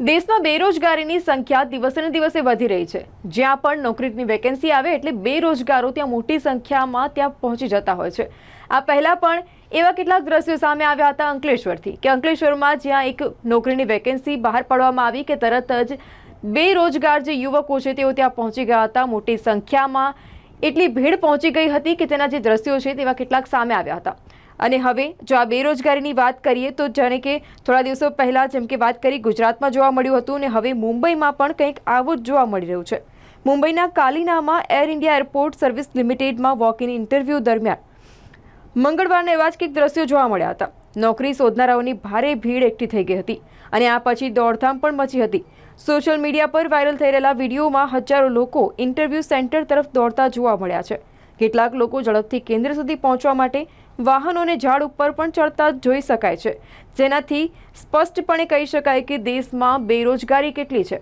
દેશમાં બેરોજગારીની સંખ્યા દિવસેને દિવસે વધી રહી છે. જ્યાં પણ નોકરીની વેકેન્સી આવે એટલે બેરોજગારો ત્યાં મોટી સંખ્યામાં ત્યાં પહોંચી જતા હોય છે. આ પહેલાં પણ એવા કેટલાક દ્રશ્યો સામે આવ્યા હતા અંકલેશ્વરથી, કે અંકલેશ્વરમાં જ્યાં એક નોકરીની વેકેન્સી બહાર પાડવામાં આવી કે તરત જ બેરોજગાર જે યુવકો છે તેઓ ત્યાં પહોંચી ગયા હતા. મોટી સંખ્યામાં એટલી ભીડ પહોંચી ગઈ હતી કે તેના જે દ્રશ્યો છે તેવા કેટલાક સામે આવ્યા હતા. અને હવે જો આ બેરોજગારીની વાત કરીએ તો જાણે કે થોડા દિવસો પહેલાં જેમ કે વાત કરી ગુજરાતમાં જોવા મળ્યું હતું અને હવે મુંબઈમાં પણ કંઈક આવું જ જોવા મળી રહ્યું છે. મુંબઈના કાલિનામાં એર ઇન્ડિયા એરપોર્ટ સર્વિસ લિમિટેડમાં વોક ઇન ઇન્ટરવ્યૂ દરમિયાન મંગળવારના એવા જ કંઈક દ્રશ્યો જોવા મળ્યા હતા. નોકરી શોધનારાઓની ભારે ભીડ એકઠી થઈ ગઈ હતી અને આ પછી દોડધામ પણ મચી હતી. સોશિયલ મીડિયા પર વાયરલ થઈ રહેલા વિડીયોમાં હજારો લોકો ઇન્ટરવ્યૂ સેન્ટર તરફ દોડતા જોવા મળ્યા છે. કેટલાક લોકો ઝડપથી કેન્દ્ર સુધી પહોંચવા માટે વાહનોને ઝાડ ઉપર પણ ચડતા જોઈ શકાય છે. જેનાથી સ્પષ્ટપણે કહી શકાય કે દેશમાં બેરોજગારી કેટલી છે.